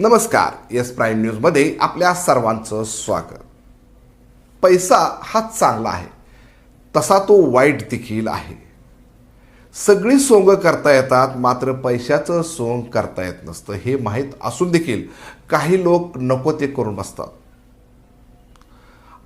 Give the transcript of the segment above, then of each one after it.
नमस्कार yes prime न्यूजमध्ये आपल्या सर्वांचं स्वागत. पैसा हा चांगला आहे तसा तो वाईट देखील आहे. सगळी सोंग करता येतात मात्र पैशाचं सोंग करता येत नसतं हे माहीत असून देखील काही लोक नको ते करून बसतात.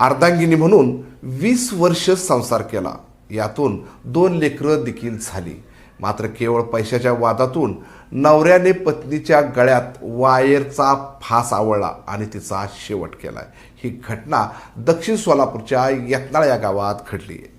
अर्धांगिनी म्हणून वीस वर्ष संसार केला यातून दोन लेकरं देखील झाली. मात्र केवळ पैशाच्या वादातून नवऱ्याने पत्नीच्या गळ्यात वायरचा फास आवळला आणि तिचा शेवट केलाय. ही घटना दक्षिण सोलापूरच्या यत्नाळ या गावात घडली आहे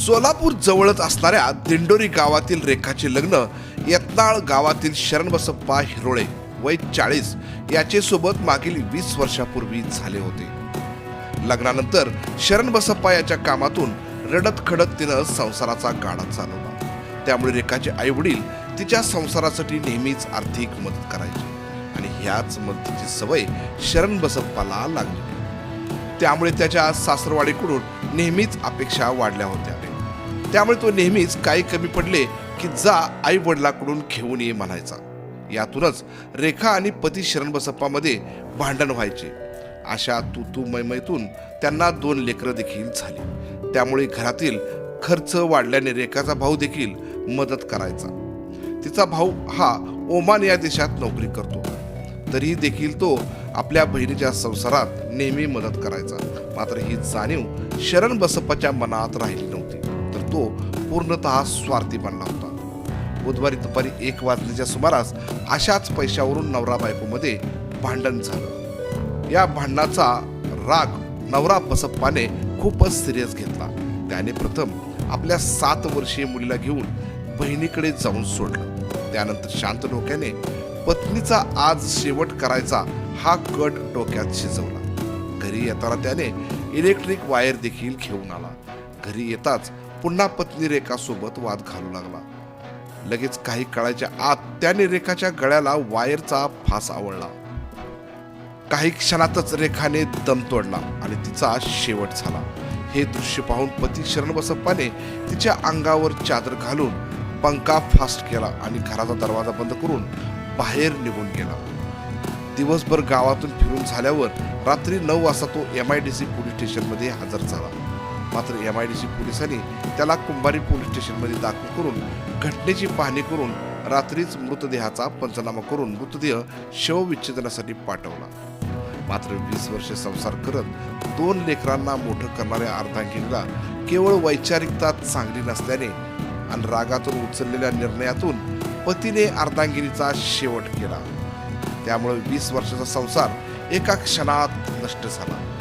सोलापूर जवळच असणाऱ्या दिंडोरी गावातील रेखाचे लग्न यत्नाळ गावातील शरण बसप्पा हिरोळे वय चाळीस याचे सोबत मागील वीस वर्षापूर्वी झाले होते. लग्नानंतर शरण बसप्पा याच्या कामातून रडत खडत तिनं संसाराचा गाडा चालवला. त्यामुळे रेखाचे आई वडील तिच्या संसारासाठी नेहमीच आर्थिक मदत करायचे आणि ह्याच मदतीची सवय शरण बसप्पाला लागली. त्यामुळे त्याच्या सासरवाडीकडून नेहमीच अपेक्षा वाढल्या होत्या. त्यामुळे तो नेहमीच काही कमी पडले की जा आई वडिलाकडून घेऊन ये म्हणायचा. यातूनच रेखा आणि पती शरण बसप्पामध्ये भांडण व्हायचे. अशा तू तू मैमयतून त्यांना दोन लेकरं देखील झाली. त्यामुळे घरातील खर्च वाढल्याने रेखाचा भाऊ देखील मदत करायचा. तिचा भाऊ हा ओमान या देशात नोकरी करतो. तरीही देखील तो आपल्या बहिणीच्या संसारात नेहमी मदत करायचा. मात्र ही जाणीव शरण बसप्पाच्या मनात राहिली नव्हती. तो पूर्णतः स्वार्थी बनला होता. बुधवारी दुपारी एक वाजल्याच्या सुमारास अशाच पैशावरून नवरा बायकोमध्ये भांडण झालं. या भांडणाचा राग नवरा बसप्पाने खूपच सिरियस घेतला. त्याने प्रथम आपल्या सात वर्षीय मुलीला घेऊन बहिणीकडे जाऊन सोडलं. त्यानंतर शांत डोक्याने पत्नीचा आज शेवट करायचा हा कट डोक्यात शिजवला. घरी येताना त्याने इलेक्ट्रिक वायर देखील घेऊन आला. घरी येताच पुन्हा पत्नी रेखासोबत वाद घालू लागला. लगेच काही काळाच्या आत त्याने रेखाच्या गळ्याला वायरचा फास आवडला काही क्षणातच रेखाने दम तोडला आणि तिचा शेवट झाला. हे दृश्य पाहून पती शरण बसप्पाने तिच्या अंगावर चादर घालून पंखा फास्ट केला आणि घराचा दरवाजा बंद करून बाहेर निघून गेला. दिवसभर गावातून फिरून झाल्यावर रात्री नऊ वाजता तो M I D C police स्टेशनमध्ये हजर झाला. मात्र एम आय डी सी पोलिसांनी त्याला कुंभारी पोलीस स्टेशनमध्ये दाखल करून घटनेची पाहणी करून रात्रीच मृतदेहाचा पंचनामा करून मृतदेह शवविच्छेदनासाठी पाठवला. मात्र वीस वर्षे संसार करत दोन लेकरांना मोठं करणाऱ्या अर्धांगिनीला केवळ वैचारिकता चांगली नसल्याने आणि रागातून उचललेल्या निर्णयातून पतीने अर्धांगिनीचा शेवट केला. त्यामुळे वीस वर्षाचा संसार एका क्षणात नष्ट झाला.